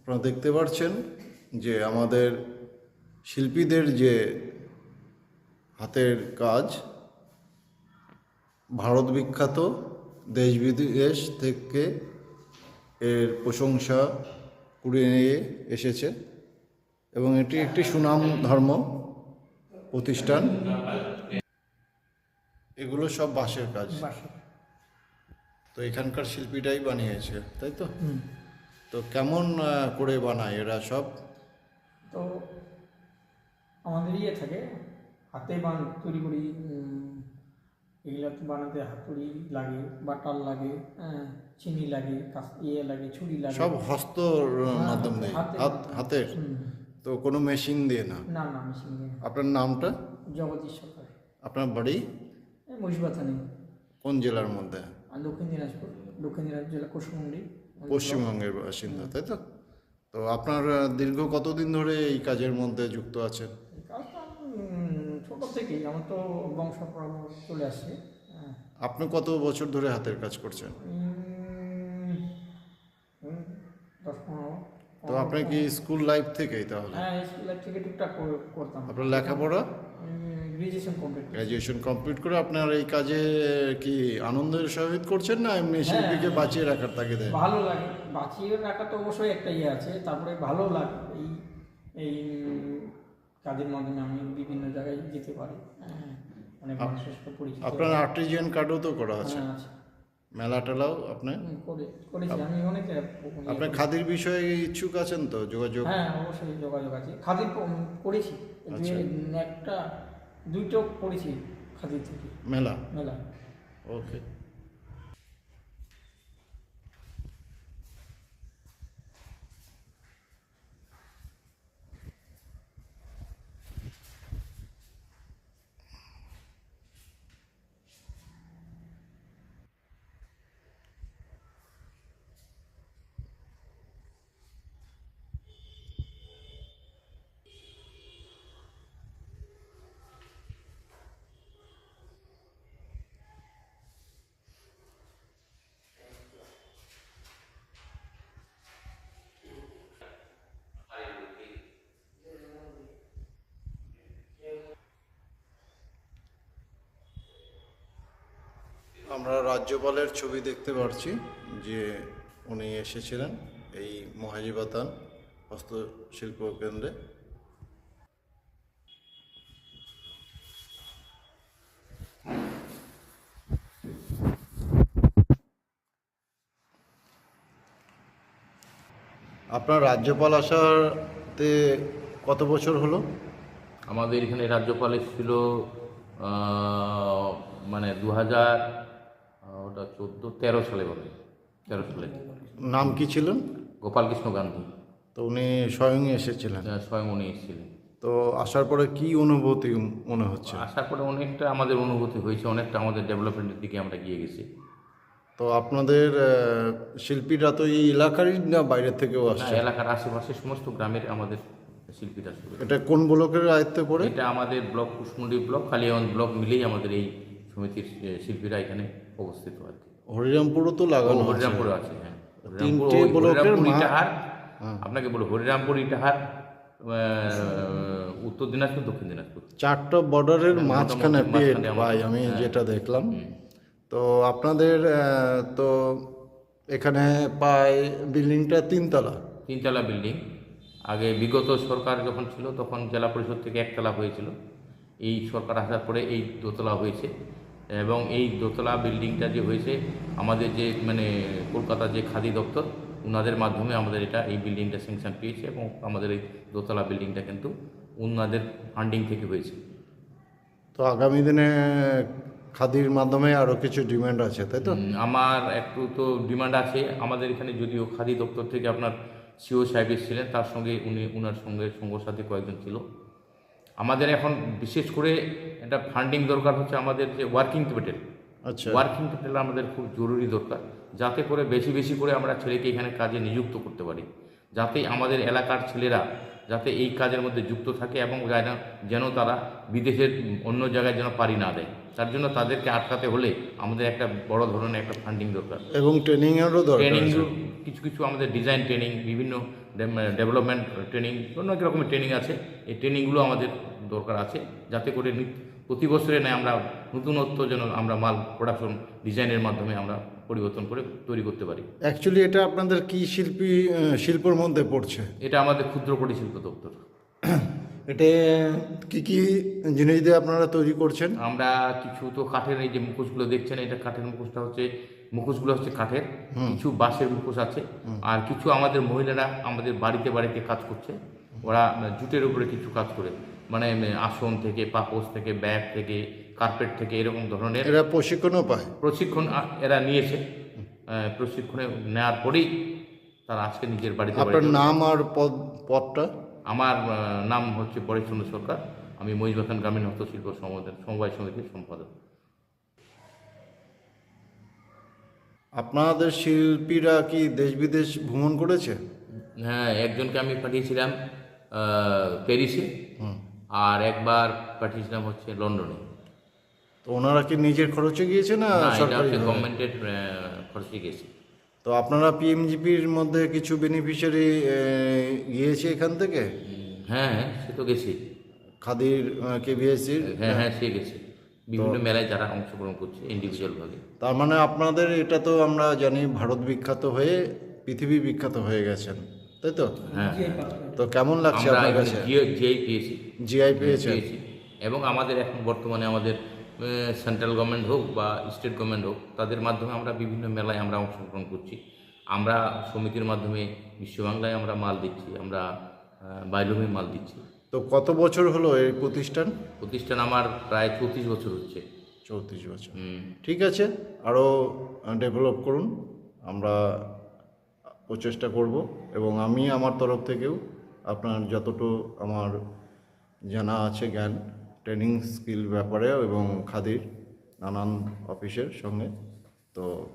আপনারা দেখতে পাচ্ছেন যে আমাদের শিল্পীদের যে হাতের কাজ ভারত বিখ্যাত দেশ বিদেশ থেকে এর প্রশংসা কুড়িয়ে নিয়ে এসেছে এবং এটি একটি সুনাম ধর্ম প্রতিষ্ঠান। এগুলো সব বাঁশের কাজ। তো এখানকার শিল্পীটাই বানিয়েছে তাই তো? তো কেমন করে বানায় এরা সব? তো আমাদের ইয়ে থাকে হাতে বান তৈরি করি এগুলো বানাতে হাতুড়ি লাগে বাটার লাগে হ্যাঁ, চিনি লাগে ইয়ে লাগে ছুরি লাগে। সব হস্ত মাধ্যম দিয়ে? হাতে- হাত হাতের তো কোনো মেশিন দিয়ে না? না না মেশিন দিয়ে আপনার নামটা? জগদীশ সরকার। আপনার বাড়ি? নেই কোন জেলার মধ্যে? দক্ষিণ দিনাজপুর দক্ষিণ দিনাজপুর জেলা কুশমন্ডি। পশ্চিমবঙ্গের বাসিন্দা তাই তো? তো আপনার দীর্ঘ কতদিন ধরে এই কাজের মধ্যে যুক্ত আছেন? ছোট থেকেই আমার তো বংশ চলে আসছে হ্যাঁ। আপনি কত বছর ধরে হাতের কাজ করছেন? তো আপনার কি স্কুল লাইফ থেকেই তাহলে? হ্যাঁ স্কুল লাইফ থেকে টুকটাক করতাম। আপনার লেখাপড়া? গ্র্যাজুয়েশন কমপ্লিট করে আপনার এই কাজে কি আনন্দের সহিত করছেন না এমনি শিল্পীকে বাঁচিয়ে রাখার তাকে দেয় ভালো লাগে। বাঁচিয়ে রাখা তো অবশ্যই একটা ইয়ে আছে তারপরে ভালো লাগে। এই এই কাজের মাধ্যমে আমি বিভিন্ন জায়গায় যেতে পারি। হ্যাঁ, অনেক মানুষের সাথে পরিচিত। আপনার আর্টিজিয়ান কার্ডও তো করা আছে। হ্যাঁ, মেলা টেলাও আপনি? করেছি। আমি অনেক জায়গায় আপনি খাদির বিষয়ে ইচ্ছুক আছেন তো? যোগাযোগ? হ্যাঁ অবশ্যই যোগাযোগ আছে। খাদির করেছি। আচ্ছা। একটা দুইটো পড়েছি খাদি থেকে। মেলা? মেলা। ওকে আমরা রাজ্যপালের ছবি দেখতে পাচ্ছি যে উনি এসেছিলেন এই মহাজিবাতান হস্তশিল্প কেন্দ্রে। আপনার রাজ্যপাল আসাতে কত বছর হলো? আমাদের এখানে রাজ্যপাল এসেছিল মানে দু হাজার ওটা চোদ্দ তেরো সালে বলে তেরো সালে। নাম কি ছিলেন? গোপালকৃষ্ণ গান্ধী। তো উনি স্বয়ং এসেছিলেন। আহ, স্বয়ং উনি এসেছিলেন। তো আসার পরে কি অনুভূতি মনে হচ্ছে? আসার পরে অনেকটা আমাদের অনুভূতি হয়েছে অনেকটা আমাদের ডেভেলপমেন্টের দিকে আমরা গিয়ে গেছি। তো আপনাদের আহ, শিল্পীরা তো এই এলাকারই না বাইরের থেকেও না, আসছে? এলাকার আশেপাশে সমস্ত গ্রামের আমাদের শিল্পীরা ছিল এটা কোন ব্লকের আয়ত্তে পড়ে? এটা আমাদের block Kushmundi block Kaliyaganj block মিলেই আমাদের এই সমিতির শিল্পীরা এখানে অবস্থিত আর কি হরিরামপুরও তো লাগানো হরিরামপুরে আছে। হ্যাঁ। হরিরামপুর ইটাহার। আপনাকে বলো হরিরামপুর ইটাহার উত্তর দিনাজপুর দক্ষিণ দিনাজপুর। চারটা বর্ডারের মাঝখানে পেট ভাই আমি যেটা দেখলাম। তো আপনাদের তো এখানে প্রায় বিল্ডিংটা তিনতলা। তিনতলা বিল্ডিং। আগে বিগত সরকার যখন ছিল তখন জেলা পরিষদ থেকে একতলা হয়েছিল। এই সরকার আসার পরে এই দোতলা হয়েছে। এবং এই দোতলা বিল্ডিংটা যে হয়েছে আমাদের যে মানে কলকাতার যে খাদি দপ্তর ওনাদের মাধ্যমে আমাদের এটা এই বিল্ডিংটা স্যাংশন পেয়েছে এবং আমাদের এই দোতলা বিল্ডিংটা কিন্তু ওনাদের ফান্ডিং থেকে হয়েছে। তো আগামী দিনে খাদির মাধ্যমে আরও কিছু ডিমান্ড আছে তাই তো? আমার একটু তো ডিমান্ড আছে। আমাদের এখানে যদিও খাদি দপ্তর থেকে আপনার সিও সাহেব এসেছিলেন তার সঙ্গে উনি উনার সঙ্গে সঙ্গ সাথে কয়েকজন ছিল। আমাদের এখন বিশেষ করে একটা ফান্ডিং দরকার হচ্ছে আমাদের যে ওয়ার্কিং ক্যাপিটাল আচ্ছা। ওয়ার্কিং ক্যাপিটাল আমাদের খুব জরুরি দরকার যাতে করে বেশি বেশি করে আমরা ছেলেকে এখানে কাজে নিযুক্ত করতে পারি। যাতে আমাদের এলাকার ছেলেরা যাতে এই কাজের মধ্যে যুক্ত থাকে এবং যেন যেন তারা বিদেশের অন্য জায়গায় যেন পারি না দেয়। তার জন্য তাদেরকে আটকাতে হলে আমাদের একটা বড় ধরনের একটা ফান্ডিং দরকার। এবং ট্রেনিংয়েরও দরকার ট্রেনিং কিছু কিছু আমাদের ডিজাইন ট্রেনিং বিভিন্ন ডেভেলপমেন্ট ট্রেনিং অনেক রকমের ট্রেনিং আছে। এই ট্রেনিংগুলো আমাদের দরকার আছে যাতে করে প্রতি বছরে নেয় আমরা নতুনত্ব যেন আমরা মাল প্রোডাকশন ডিজাইনের মাধ্যমে আমরা পরিবর্তন করে তৈরি করতে পারি। অ্যাকচুয়ালি এটা আপনাদের কি শিল্পী শিল্পর মধ্যে পড়ছে? এটা আমাদের ক্ষুদ্র পরিশিল্প শিল্প দপ্তর। এটা কি কি জিনিস দিয়ে আপনারা তৈরি করছেন? আমরা কিছু তো কাঠের এই যে মুখোশগুলো দেখছেন এটা কাঠের মুখোশটা হচ্ছে মুখোশগুলো হচ্ছে কাঠের। কিছু বাঁশের মুখোশ আছে। আর কিছু আমাদের মহিলারা আমাদের বাড়িতে বাড়িতে কাজ করছে। ওরা জুটের উপরে কিছু কাজ করে। মানে আসন থেকে পাপোশ থেকে ব্যাগ থেকে কার্পেট থেকে এরকম ধরনের। এরা প্রশিক্ষণও পায়। প্রশিক্ষণ এরা নিয়েছে। প্রশিক্ষণে নেওয়ার পরেই তারা আজকে নিজের বাড়িতে আপনার নাম আর পদ পদটা? আমার নাম হচ্ছে পরেশচন্দ্র সরকার। আমি মহিষবাথান গ্রামীণ হস্তশিল্প সমবায় সমবায় সমিতির সম্পাদক। আপনাদের শিল্পীরা কি দেশ বিদেশ ভ্রমণ করেছে? হ্যাঁ একজনকে আমি পাঠিয়েছিলাম প্যারিসে। আর একবার পাঠিয়েছিলাম হচ্ছে লন্ডনে। তো ওনারা কি নিজের খরচে গিয়েছে না সরকারি গভর্নমেন্টের খরচে গেছে তো আপনারা পিএমজিপির মধ্যে কিছু বেনিফিশিয়ারি গিয়েছে এখান থেকে? হ্যাঁ হ্যাঁ সে তো গেছি। খাদির কেভিএসির হ্যাঁ হ্যাঁ সে গেছে। বিভিন্ন মেলায় যারা অংশগ্রহণ করছে ইন্ডিভিজুয়াল ভাবে তার মানে আপনাদের এটা তো আমরা জানি ভারত বিখ্যাত হয়ে পৃথিবী বিখ্যাত হয়ে গেছেন তাই তো? হ্যাঁ করে। তো কেমন লাগছে আপনার কাছে? জিআই পেয়েছি জিআই পেয়েছি এবং আমাদের এখন বর্তমানে আমাদের সেন্ট্রাল গভর্নমেন্ট হোক বা স্টেট গভর্নমেন্ট হোক তাদের মাধ্যমে আমরা বিভিন্ন মেলায় আমরা অংশগ্রহণ করছি। আমরা সমিতির মাধ্যমে বিশ্ববাংলায় আমরা মাল দিচ্ছি আমরা বাইলুমে মাল দিচ্ছি। তো কত বছর হলো এই প্রতিষ্ঠান? প্রতিষ্ঠান আমার প্রায় চৌত্রিশ বছর হচ্ছে। চৌত্রিশ বছর। ঠিক আছে আরও ডেভেলপ করুন। আমরা প্রচেষ্টা করব এবং আমি আমার তরফ থেকেও আপনার যতটুকু আমার জানা আছে জ্ঞান ট্রেনিং স্কিল ব্যাপারেও এবং খাদির নানান অফিসের সঙ্গে। তো